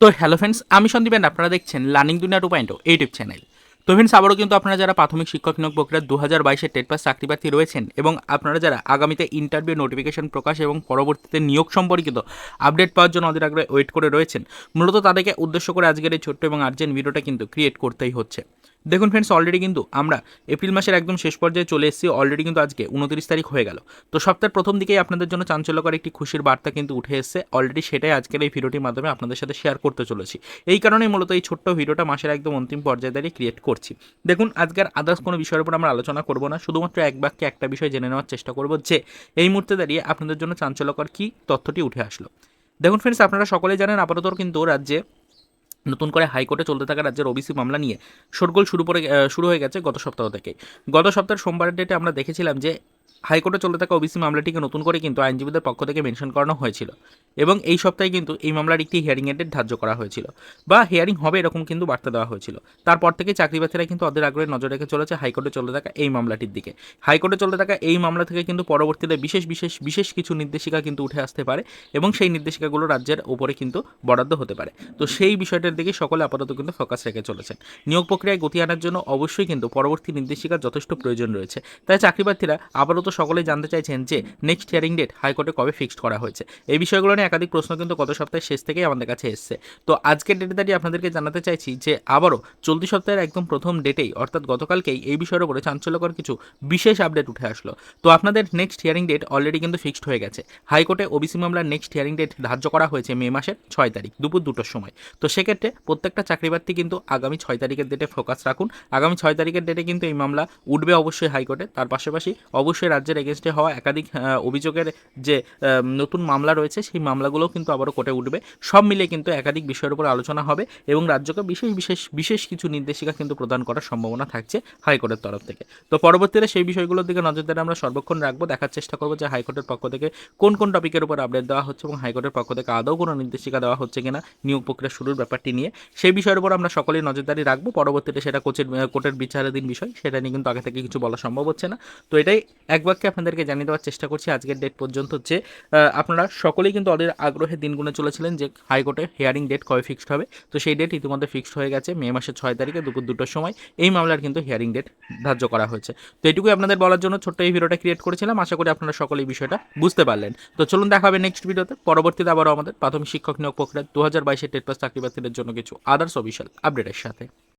তো hello friends আমি Sandeep and আপনারা দেখছেন learning Duniya two point YouTube channel তো ফ্রেন্ডস আবারও কিন্তু আপনারা যারা প্রাথমিক শিক্ষক নিয়োগ প্রক্রিয়া দু হাজার বাইশের টেট পাস চাকরি প্রার্থী রয়েছেন এবং আপনারা যারা আগামীতে ইন্টারভিউ নোটিফিকেশন প্রকাশ এবং পরবর্তীতে নিয়োগ সম্পর্কিত আপডেট পাওয়ার জন্য অধীর আগ্রহে ওয়েট করে রয়েছেন, মূলত তাদেরকে উদ্দেশ্য করে আজকের এই ছোট্ট এবং আর্জেন্ট ভিডিওটা কিন্তু ক্রিয়েট করতেই হচ্ছে। দেখুন ফ্রেন্ডস অলরেডি কিন্তু আমরা এপ্রিল মাসের একদম শেষ পর্যায়ে চলে এসেছি অলরেডি কিন্তু আজকে উনত্রিশ তারিখ হয়ে গেল। তো সপ্তাহের প্রথম দিকেই আপনাদের জন্য চাঞ্চল্যকর একটি খুশির বার্তা কিন্তু উঠে এসেছে। অলরেডি সেটাই আজকের এই ভিডিওটির মাধ্যমে আপনাদের সাথে শেয়ার করতে চলেছি। এই কারণেই মূলত এই ছোট্ট ভিডিওটা মাসের একদম অন্তিম পর্যায়ে দাঁড়িয়ে ক্রিয়েট করছি। দেখুন আজকের আদার্স কোনো বিষয়ের উপর আমরা আলোচনা করব না, শুধুমাত্র এক বাক্যে একটা বিষয় জেনে নেওয়ার চেষ্টা করব যে এই মুহূর্তে দাঁড়িয়ে আপনাদের জন্য চাঞ্চল্যকর কী তথ্যটি উঠে আসলো। দেখুন ফ্রেন্ডস আপনারা সকলেই জানেন, আপাতত কিন্তু রাজ্যে নতুন করে হাইকোর্টে চলতে থাকা রাজ্যের ওবিসি মামলা নিয়ে শোরগোল শুরু করে শুরু হয়ে গেছে গত সপ্তাহ থেকে গত সপ্তাহের সোমবারের ডেটে আমরা দেখেছিলাম যে হাইকোর্টে চলতে থাকা ওবিসি মামলাটিকে নতুন করে কিন্তু আইনজীবীদের পক্ষ থেকে মেনশন করানো হয়েছিল এবং এই সপ্তাহে কিন্তু এই মামলার একটি হিয়ারিং এর ডেট ধার্য করা হয়েছিল বা হিয়ারিং হবে এরকম কিন্তু বার্তা দেওয়া হয়েছিল। তারপর থেকে চাকরি প্রার্থীরা কিন্তু ওদের আগ্রহে নজর রেখে চলেছে হাইকোর্টে চলতে থাকা এই মামলাটির দিকে। হাইকোর্টে চলতে থাকা এই মামলা থেকে কিন্তু পরবর্তীতে বিশেষ বিশেষ বিশেষ কিছু নির্দেশিকা কিন্তু উঠে আসতে পারে এবং সেই নির্দেশিকাগুলো রাজ্যের উপরে কিন্তু বরাদ্দ হতে পারে। তো সেই বিষয়টার দিকে সকলে আপাতত কিন্তু ফোকাস রেখে চলেছেন। নিয়োগ প্রক্রিয়ায় গতি আনার জন্য অবশ্যই কিন্তু পরবর্তী নির্দেশিকার যথেষ্ট প্রয়োজন রয়েছে। তাই চাকরি প্রার্থীরা আপাতত সকলেই জানতে চাইছেন যে নেক্সট হিয়ারিং ডেট হাইকোর্টে কবে ফিক্সড করা হয়েছে। এই বিষয়গুলো নিয়ে একাধিক প্রশ্ন কিন্তু গত সপ্তাহের শেষ থেকেই আমাদের কাছে এসছে। তো আজকের ডেটে দাঁড়িয়ে আপনাদেরকে জানাতে চাইছি যে আবারও চলতি সপ্তাহের একদম প্রথম ডেটেই অর্থাৎ গতকালকেই এই বিষয়ের উপরে চাঞ্চল্যকর কিছু বিশেষ আপডেট উঠে আসলো। তো আপনাদের নেক্সট হিয়ারিং ডেট অলরেডি কিন্তু ফিক্সড হয়ে গেছে। হাইকোর্টে ওবিসি মামলার নেক্সট হিয়ারিং ডেট ধার্য করা হয়েছে মে মাসের ছয় তারিখ, দুপুর দুটোর সময়। তো সেক্ষেত্রে প্রত্যেকটা চাকরিপ্রার্থী কিন্তু আগামী ছয় তারিখের ডেটে ফোকাস রাখুন। আগামী ছয় তারিখের ডেটে কিন্তু এই মামলা উঠবে অবশ্যই হাইকোর্টে। তার পাশাপাশি অবশ্যই রাজ্যের এগেনস্টে হওয়া একাধিক অভিযোগের যে নতুন মামলা রয়েছে, সেই মামলাগুলোও কিন্তু আবারও কোর্টে উঠবে। সব মিলিয়ে কিন্তু একাধিক বিষয়ের উপর আলোচনা হবে এবং রাজ্যকে বিশেষ বিশেষ বিশেষ কিছু নির্দেশিকা কিন্তু প্রদান করার সম্ভাবনা থাকছে হাইকোর্টের তরফ থেকে। তো পরবর্তীতে সেই বিষয়গুলোর দিকে নজরদারি আমরা সর্বক্ষণ রাখব, দেখার চেষ্টা করব যে হাইকোর্টের পক্ষ থেকে কোন কোন টপিকের উপর আপডেট দেওয়া হচ্ছে এবং হাইকোর্টের পক্ষ থেকে আদৌ কোনো নির্দেশিকা দেওয়া হচ্ছে কিনা, নিয়োগ প্রক্রিয়া শুরুর ব্যাপারটি নিয়ে। সেই বিষয়ের উপর আমরা সকলেই নজরদারি রাখব। পরবর্তীতে সেটা কোচের কোর্টের বিচারাধীন বিষয়, সেটা নিয়ে কিন্তু আগে থেকে কিছু বলা সম্ভব হচ্ছে না। তো এটাই এক বাক্যে আপনাদেরকে জানিয়ে দেওয়ার চেষ্টা করছি আজকের ডেট পর্যন্ত আহ, আপনারা সকলেই কিন্তু ওদের আগ্রহে দিন চলেছিলেন যে হাইকোর্টে হিয়ারিং ডেট কবে ফিক্সড হবে। তো সেই ডেট ইতিমধ্যে ফিক্সড হয়ে গেছে মে মাসের ছয় তারিখে দুপুর দুটোর সময়। এই মামলার কিন্তু হিয়ারিং ডেট ধার্য করা হয়েছে। তো এটুকুই আপনাদের বলার জন্য ছোট্ট এই ভিডিওটা ক্রিয়েট করেছিলাম। আশা করি আপনারা সকলে এই বিষয়টা বুঝতে পারলেন। তো চলুন দেখা হবে নেক্সট ভিডিওতে পরবর্তীতে আবারও আমাদের প্রাথমিক শিক্ষক নিয়োগ প্রক্রিয়া দু হাজার বাইশের টেট পাস চাকরি প্রার্থীদের জন্য কিছু আদার্স অফিসিয়াল আপডেটের সাথে।